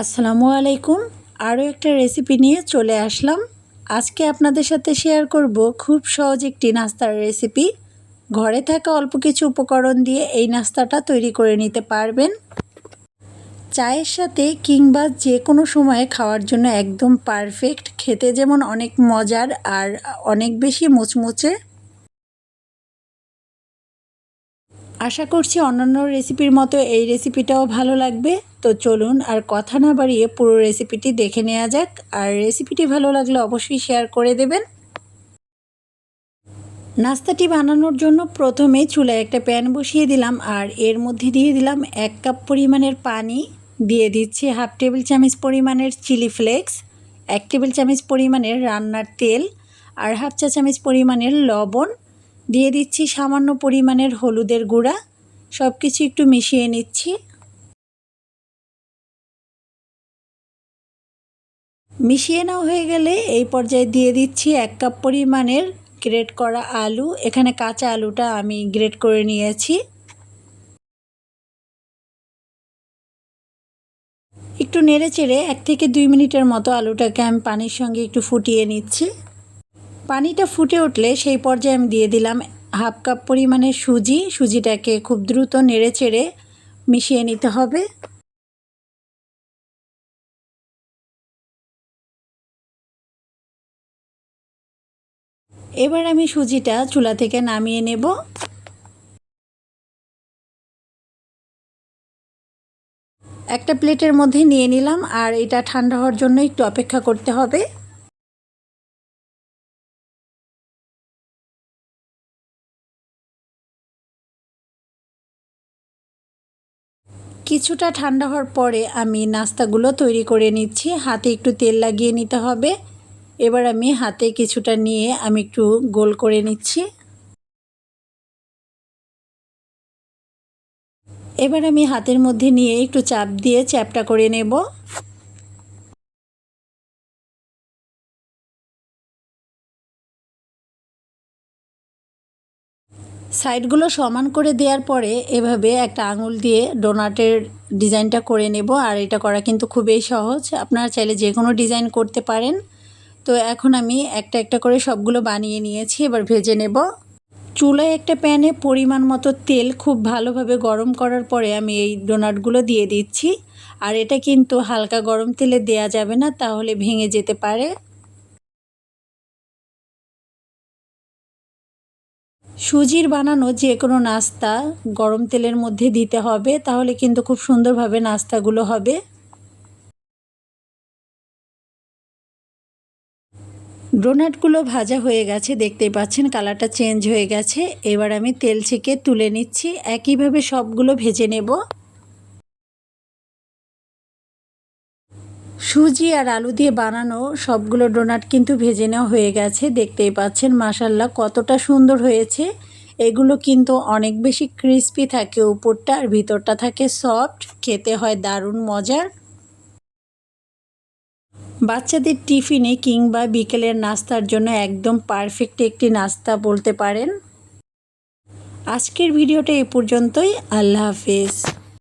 আসসালামু আলাইকুম। আরও একটা রেসিপি নিয়ে চলে আসলাম। আজকে আপনাদের সাথে শেয়ার করব খুব সহজ একটি নাস্তার রেসিপি ঘরে থাকা অল্প কিছু উপকরণ দিয়ে এই নাস্তাটা তৈরি করে নিতে পারবেন। চায়ের সাথে কিংবা যে কোনো সময়ে খাওয়ার জন্য একদম পারফেক্ট খেতে যেমন অনেক মজার আর অনেক বেশি মুচমুচে। আশা করছি অন্যান্য রেসিপির মতো এই রেসিপিটাও ভালো লাগবে। তো চলুন আর কথা না বাড়িয়ে পুরো রেসিপিটি দেখে নেওয়া যাক। আর রেসিপিটি ভালো লাগলে অবশ্যই শেয়ার করে দেবেন। নাস্তাটি বানানোর জন্য প্রথমে চুলায় একটা প্যান বসিয়ে দিলাম আর এর মধ্যে দিয়ে দিলাম এক কাপ পরিমাণের পানি। দিয়ে দিচ্ছি হাফ টেবিল চামচ পরিমাণের চিলি ফ্লেক্স এক টেবিল চামচ পরিমাণের রান্নার তেল আর হাফ চা চামচ পরিমাণের লবণ দিয়ে দিচ্ছি সামান্য পরিমাণের হলুদের গুঁড়া। সব কিছু একটু মিশিয়ে নিচ্ছি। মিশিয়ে নেওয়া হয়ে গেলে এই পর্যায়ে দিয়ে দিচ্ছি এক কাপ পরিমাণের গ্রেট করা আলু। এখানে কাঁচা আলুটা আমি গ্রেট করে নিয়েছি। একটু নেড়ে চেড়ে এক থেকে দুই মিনিটের মতো আলুটাকে আমি পানির সঙ্গে একটু ফুটিয়ে নিচ্ছি। পানিটা ফুটে উঠলে সেই পর্যায়ে আমি দিয়ে দিলাম হাফ কাপ পরিমাণের সুজি। সুজিটাকে খুব দ্রুত নেড়ে চেড়ে মিশিয়ে নিতে হবে। এবার আমি সুজিটা চুলা থেকে নামিয়ে নেব। একটা প্লেটের মধ্যে নিয়ে নিলাম আর এটা ঠান্ডা হওয়ার জন্য একটু অপেক্ষা করতে হবে। কিছুটা ঠান্ডা হওয়ার পরে আমি নাস্তাগুলো তৈরি করে নিচ্ছি। হাতে একটু তেল লাগিয়ে নিতে হবে। এবার আমি হাতে কিছুটা নিয়ে আমি একটু গোল করে নিচ্ছি। এবার আমি হাতের মধ্যে নিয়ে একটু চাপ দিয়ে চ্যাপটা করে নেব। সাইডগুলো সমান করে দেওয়ার পরে এভাবে একটা আঙুল দিয়ে ডোনাটের ডিজাইনটা করে নেব, আর এটা করা কিন্তু খুবই সহজ। আপনারা চাইলে যে কোনো ডিজাইন করতে পারেন। তো এখন আমি একটা একটা করে সবগুলো বানিয়ে নিয়েছি, এবার ভেজে নেব। চুলায় একটা প্যানে পরিমাণ মতো তেল খুব ভালোভাবে গরম করার পরে আমি এই ডোনাটগুলো দিয়ে দিচ্ছি। আর এটা কিন্তু হালকা গরম তেলে দেয়া যাবে না, তাহলে ভেঙে যেতে পারে। সুজির বানানো যে কোনো নাস্তা গরম তেলের মধ্যে দিতে হবে, তাহলে কিন্তু খুব সুন্দরভাবে নাস্তাগুলো হবে। ডোনাটগুলো ভাজা হয়ে গেছে, দেখতেই পাচ্ছেন কালারটা চেঞ্জ হয়ে গেছে। এবার আমি তেল ছেঁকে তুলে নিচ্ছি। একইভাবে সবগুলো ভেজে নেব। সুজি আর আলু দিয়ে বানানো সবগুলো ডোনাট কিন্তু ভেজে নেওয়া হয়ে গেছে। দেখতেই পাচ্ছেন মাসাল্লাহ কতটা সুন্দর হয়েছে। এগুলো কিন্তু অনেক বেশি ক্রিস্পি থাকে উপরটা, আর ভিতরটা থাকে সফট, খেতে হয় দারুণ মজার। বাচ্চাদের টিফিনে কিংবা বিকেলের নাস্তার জন্য একদম পারফেক্ট একটি নাস্তা বলতে পারেন। আজকের ভিডিওটা এ পর্যন্তই, আল্লাহ হাফেজ।